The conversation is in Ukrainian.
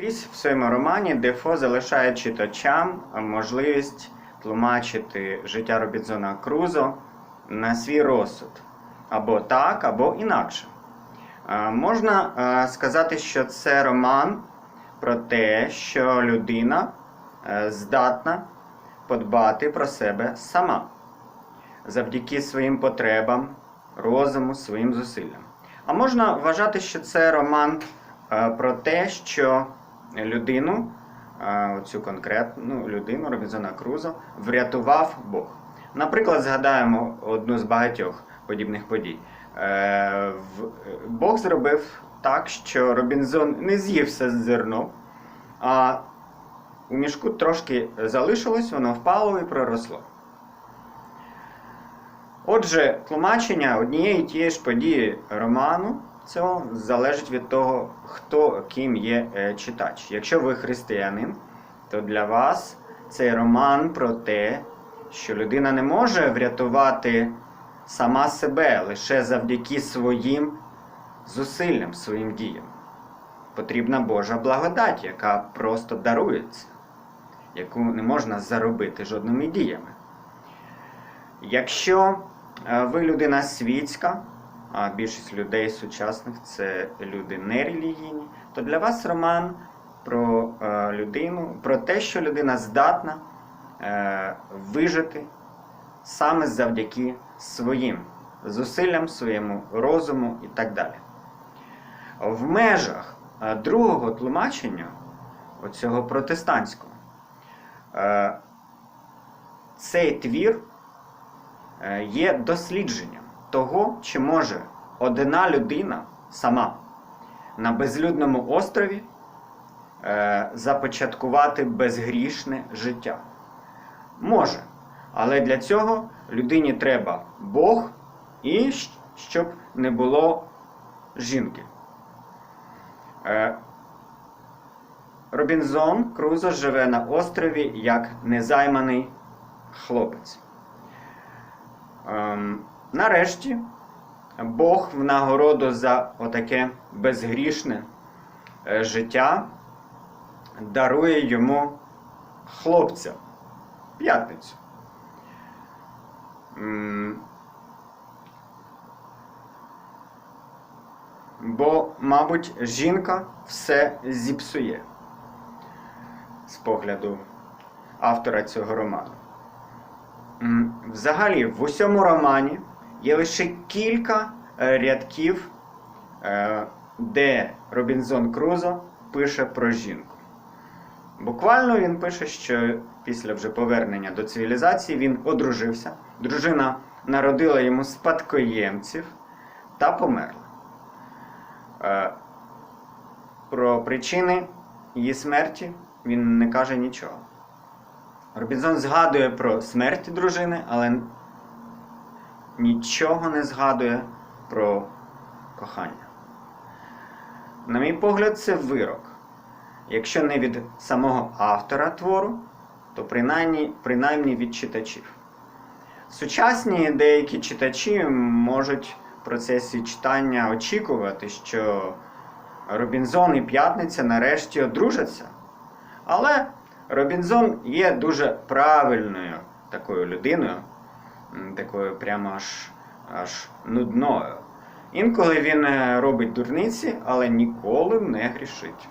Крізь в своєму романі Дефо залишає читачам можливість тлумачити життя Робінзона Крузо на свій розсуд. Або так, або інакше. Е, Можна е, сказати, що це роман про те, що людина е, здатна подбати про себе сама завдяки своїм потребам, розуму, своїм зусиллям. А можна вважати, що це роман про те, що людину, цю конкретну людину Робінзона Крузо, врятував Бог. Наприклад, згадаємо одну з багатьох подібних подій. Е, Бог зробив так, що Робінзон не з'їв все зерно, а у мішку трошки залишилось, воно впало і проросло. Отже, тлумачення однієї тієї ж події роману цього залежить від того, хто ким є е, читач. Якщо ви християнин, то для вас цей роман про те, що людина не може врятувати сама себе лише завдяки своїм зусиллям, своїм діям. Потрібна Божа благодать, яка просто дарується, яку не можна заробити жодними діями. Якщо е, ви людина світська, а більшість людей сучасних це люди нерелігійні, то для вас роман про е, людину, про те, що людина здатна е, вижити саме завдяки своїм зусиллям, своєму розуму і так далі. В межах е, другого тлумачення, оцього протестантського, цей твір є дослідженням того, чи може одна людина сама на безлюдному острові е, започаткувати безгрішне життя. Може. Але для цього людині треба Бог і щоб не було жінки. Е, Робінзон Крузо живе на острові як незайманий хлопець. Ем, нарешті Бог в нагороду за отаке безгрішне е, життя дарує йому хлопця п'ятницю. Бо, мабуть, жінка все зіпсує з погляду автора цього роману. Взагалі, в усьому романі є лише кілька е, рядків, е, де Робінзон Крузо пише про жінку. Буквально він пише, що після вже повернення до цивілізації він одружився, дружина народила йому спадкоємців та померла. Е, Про причини її смерті він не каже нічого. Робінзон згадує про смерть дружини, але нічого не згадує про кохання. На мій погляд, це вирок. Якщо не від самого автора твору, то принаймні, принаймні від читачів. Сучасні деякі читачі можуть в процесі читання очікувати, що Робінзон і П'ятниця нарешті одружаться. Але Робінзон є дуже правильною такою людиною, такою прямо аж, аж нудною. Інколи він е, робить дурниці, але ніколи не грішить.